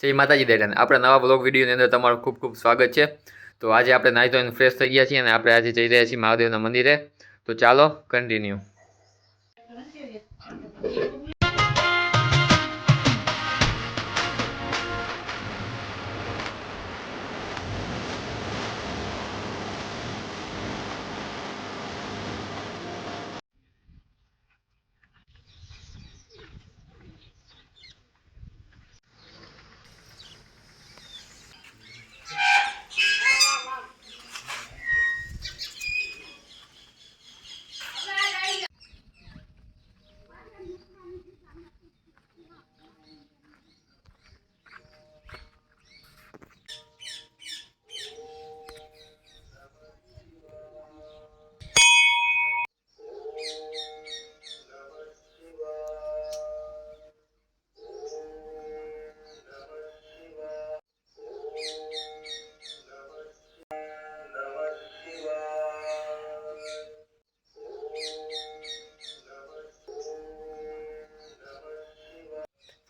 જય માતાજી દૈરાને. આપણે નવા બ્લોગ વિડીયોની અંદર તમારું ખૂબ ખૂબ સ્વાગત છે. તો આજે આપણે નાહી ધોઈને ફ્રેશ થઈ ગયા છીએ અને આપણે આજે જઈ રહ્યા છીએ મહાદેવના મંદિરે. તો ચાલો કન્ટિન્યુ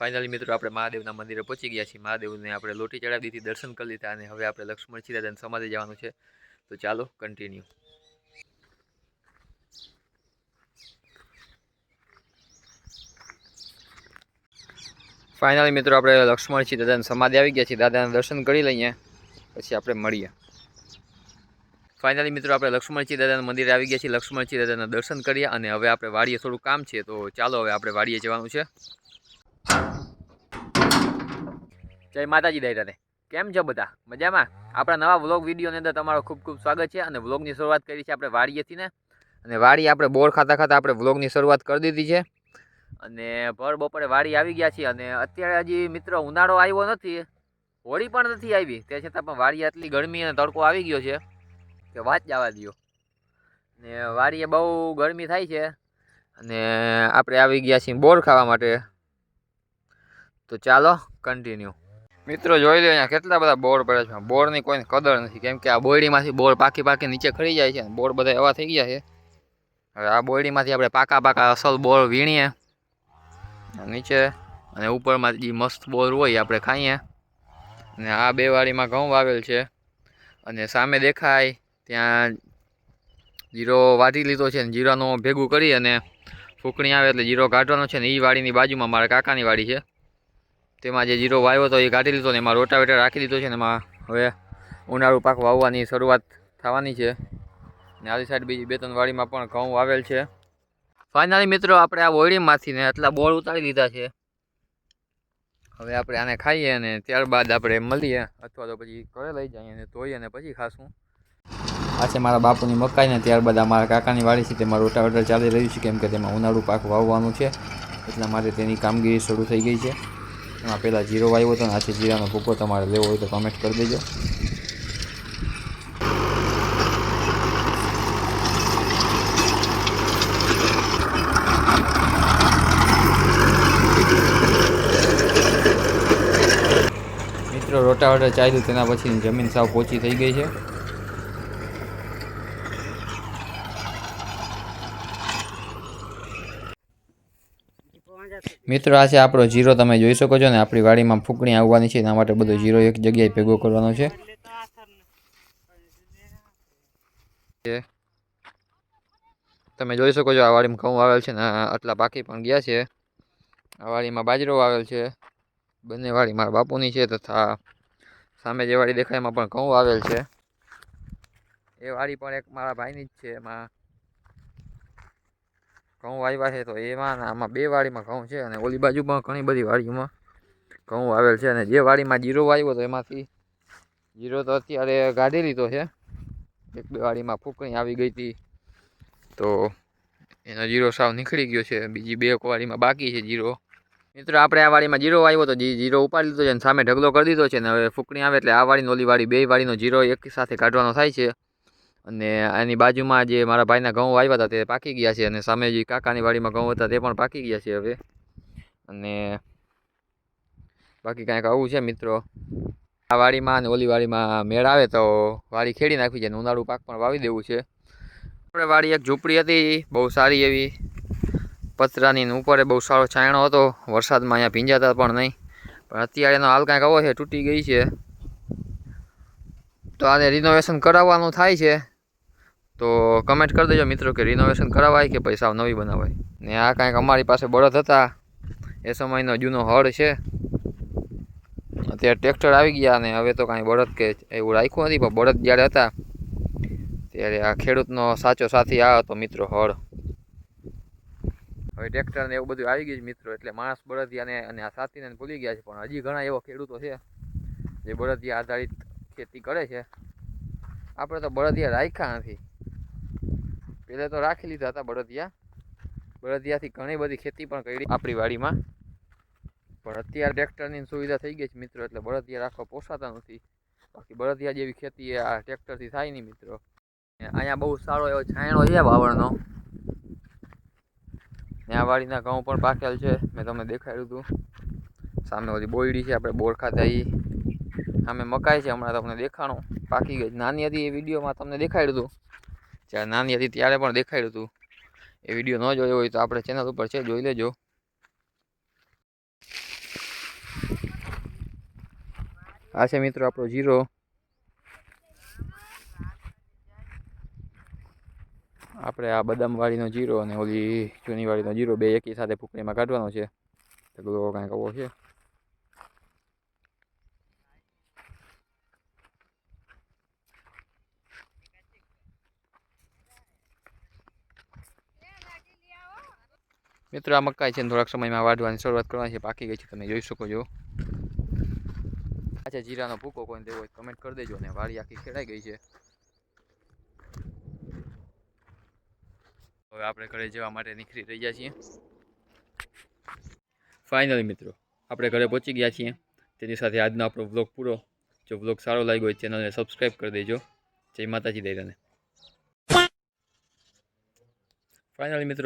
ફાઇનલી મિત્રો, આપણે મહાદેવના મંદિરે પહોંચી ગયા છીએ. મહાદેવને આપણે લોટી ચડાવી દીધી, દર્શન કરી લીધા અને હવે આપણે લક્ષ્મણ દાદાને સમાધિ જવાનું છે. તો ચાલો કન્ટિન્યુ ફાઇનલી મિત્રો, આપણે લક્ષ્મણજી દાદાને સમાધિ આવી ગયા છીએ. દાદાના દર્શન કરી લઈએ, પછી આપણે મળીએ. ફાઇનલી મિત્રો, આપણે લક્ષ્મણજી દાદાના મંદિરે આવી ગયા છીએ. લક્ષ્મણજી દાદાના દર્શન કર્યા અને હવે આપણે વાડીએ થોડું કામ છે, તો ચાલો હવે આપણે વાડીએ જવાનું છે. જય માતાજી દાયરાને કેમ છો બધા? મજામાં? આપણા નવા વ્લોગ વિડીયોની અંદર તમારું ખૂબ ખૂબ સ્વાગત છે અને વ્લોગની શરૂઆત કરી છે આપણે વાડીએથી ને. અને વાડી આપણે બોર ખાતા ખાતા આપણે વ્લોગની શરૂઆત કરી દીધી છે. અને ભર બપોરે વાડી આવી ગયા છીએ અને અત્યારે હજી મિત્રો ઉનાળો આવ્યો નથી. હોળી પણ નથી આવી. તે છતાં પણ વાડી આટલી ગરમી અને તડકો આવી ગયો છે કે વાત જવા દો ને વાડીએ બહુ ગરમી થાય છે અને આપણે આવી ગયા છીએ બોર ખાવા માટે. તો ચાલો કન્ટિન્યુ મિત્રો જોઈ લો અહીંયા કેટલા બધા બોર પડે છે. બોરની કોઈને કદર નથી. કેમ કે આ બોરડીમાંથી બોર પાકી પાકી નીચે ખડી જાય છે બોર બધા એવા થઈ ગયા છે. હવે આ બોરડીમાંથી આપણે પાકા પાકા અસલ બોર વીણીએ. નીચે અને ઉપરમાં જે મસ્ત બોર હોય આપણે ખાઈએ. અને આ બે વાડીમાં ઘઉં વાવેલ છે. અને સામે દેખાય ત્યાં જીરો વાટી લીધો છે ને. જીરાનું ભેગું કરી અને ફૂકણી આવે એટલે જીરો કાઢવાનો છે ને. એ વાડીની બાજુમાં મારા કાકાની વાડી છે. તેમાં જે જીરો વાવ્યો હતો એ કાઢી લીધો ને એમાં રોટાવેટર રાખી દીધો છે ને એમાં હવે ઉનાળુ પાક વાવવાની શરૂઆત થવાની છે. ને આલી સાઈડ બીજી બે ત્રણ વાડીમાં પણ ઘઉં વાવેલ છે. ફાઇનલી મિત્રો આપણે આ ઓયડીમાંથી ને આટલા બોળ ઉતારી દીધા છે. હવે આપણે આને ખાઈએ અને ત્યારબાદ આપણે મળીએ અથવા તો પછી ઘરે લઈ જઈએ અને ધોઈએ અને પછી ખાશું. આ છે મારા બાપુની મકાઈ ને ત્યારબાદ આ મારા કાકાની વાડી છે તેમાં રોટાવેટર ચાલી રહ્યું છે કેમ કે તેમાં ઉનાળુ પાક વાવવાનું છે. એટલા માટે તેની કામગીરી શરૂ થઈ ગઈ છે. એમાં પહેલાં જીરો વાવ્યો હતો ને આજે જીરાનો ભૂકો તમારે લેવો હોય તો કમેન્ટ કરી દેજો. મિત્રો રોટાવેટર ચાલ્યું, તેના પછી જમીન સાવ પોચી થઈ ગઈ છે. મિત્રો, આ છે આપણો જીરો તમે જોઈ શકો છો ને, આપણી વાડીમાં ફૂંકણી આવવાની છે. એના માટે બધો જીરો એક જગ્યાએ ભેગો કરવાનો છે. તમે જોઈ શકો છો, આ વાડીમાં ઘઉં આવેલ છે ને આટલા પાકી પણ ગયા છે. આ વાડીમાં બાજરો આવેલ છે. બંને વાડી મારા બાપુની છે તથા સામે જે વાડી દેખાય એમાં પણ ઘઉં આવેલ છે. એ વાડી પણ એક મારા ભાઈની જ છે. એમાં ઘઉં વાવ્યા છે તો એમાં આમાં બે વાડીમાં ઘઉં છે અને ઓલી બાજુમાં ઘણી બધી વાડીઓમાં ઘઉં આવેલ છે અને જે વાડીમાં જીરો વાવ્યો તો એમાંથી જીરો તો અત્યારે કાઢી લીધો છે. એક બે વાડીમાં ફૂકણી આવી ગઈ હતી. તો એનો જીરો સાવ નીકળી ગયો છે. બીજી બે વાડીમાં બાકી છે જીરો. મિત્રો, આપણે આ વાડીમાં જીરો વાવ્યો તો જીરો ઉપાડી લીધો છે અને સામે ઢગલો કરી દીધો છે ને હવે ફૂકણી આવે એટલે આ વાડીનો ઓલી વાડી, બે વાડીનો જીરો એક સાથે કાઢવાનો થાય છે. અને આની બાજુમાં જે મારા ભાઈના ઘઉં વાવ્યા હતા તે પાકી ગયા છે અને સામે જે કાકાની વાડીમાં ઘઉં હતા તે પણ પાકી ગયા છે હવે. અને બાકી કાંઈક આવું છે મિત્રો. આ વાડીમાં અને ઓલી વાડીમાં મેળ આવે તો વાડી ખેડી નાખવી છે અને ઉનાળુ પાક પણ વાવી દેવું છે. આપણે વાડી એક ઝૂંપડી હતી, બહુ સારી એવી. પતરાની ઉપર બહુ સારો છાંયણો હતો. વરસાદમાં અહીંયા ભીંજાતા પણ નહીં. પણ અત્યારે એનો હાલ કાંઈક આવો છે, તૂટી ગઈ છે. તો આને રિનોવેશન કરાવવાનું થાય છે. તો કમેન્ટ કરી દેજો મિત્રો કે રિનોવેશન કરાવાય કે પૈસા નવી બનાવાય. ને આ કાંઈક અમારી પાસે બળદ હતા. એ સમયનો જૂનો હળ છે. અત્યારે ટ્રેક્ટર આવી ગયા અને હવે તો કાંઈ બળદ કે એવું રાખ્યું નથી, પણ બળદ જ્યારે હતા ત્યારે આ ખેડૂતનો સાચો સાથી આ હતો મિત્રો હળ. હવે ટ્રેક્ટર ને એવું બધું આવી ગયું મિત્રો, એટલે માણસ બળદિયાને અને આ સાથીને ભૂલી ગયા છે, પણ હજી ઘણા એવા ખેડૂતો છે જે બળદિયા આધારિત ખેતી કરે છે. આપણે તો બળદિયા રાખ્યા નથી. પહેલે તો રાખી લીધા હતા બળદિયા. બળદિયાથી ઘણી બધી ખેતી પણ કરી. આપણી વાડીમાં. પણ અત્યારે ટ્રેક્ટરની સુવિધા થઈ ગઈ છે મિત્રો, એટલે બળદિયા રાખવા પોસાતા નથી. બાકી બળદિયા જેવી ખેતી આ ટ્રેક્ટરથી થાય નહીં મિત્રો. અહીંયા બહુ સારો એવો છાંયણો છે વાવણનો. ત્યાં વાડીના ઘઉં પણ પાકેલ છે. મેં તમને દેખાડ્યું હતું. સામે બધી બોયડી છે, આપણે બોર ખાતા સામે મકાઈ છે, હમણાં તમને દેખાણું. પાકી ગઈ. નાની હતી એ વિડીયોમાં તમને દેખાડ્યું હતું. જ્યારે નાની હતી ત્યારે પણ દેખાડ્યું હતું. એ વીડિયો ન જોયો હોય તો આપણે ચેનલ ઉપર છે, જોઈ લેજો. આ છે મિત્રો આપણો જીરો. આપણે આ બદામ વાળીનો જીરો અને ઓલી જૂની વાળીનો જીરો બે એકી સાથે ફૂકણીમાં કાઢવાનો છે. તો કાંઈક આવો છે? મિત્રો, આ મકાઈ છે થોડાક સમયમાં વાઢવાની શરૂઆત કરવાની છે. પાકી ગઈ છે, તમે જોઈ શકો છો. અચ્છા જીરાનો ભૂકો, કોઈને દેવો હોય કમેન્ટ કરી દેજો ને. વાડી આખી ખેડાઈ ગઈ છે. હવે આપણે ઘરે જવા માટે નીકળી રહ્યા છીએ. ફાઇનલી મિત્રો, આપણે ઘરે પહોંચી ગયા છીએ. તેની સાથે આજનો આપણો વ્લોગ પૂરો. જો વ્લોગ સારો લાગ્યો હોય ચેનલને સબસ્ક્રાઈબ કરી દેજો. જય માતાજી દૈરાને. ફાઇનલી મિત્રો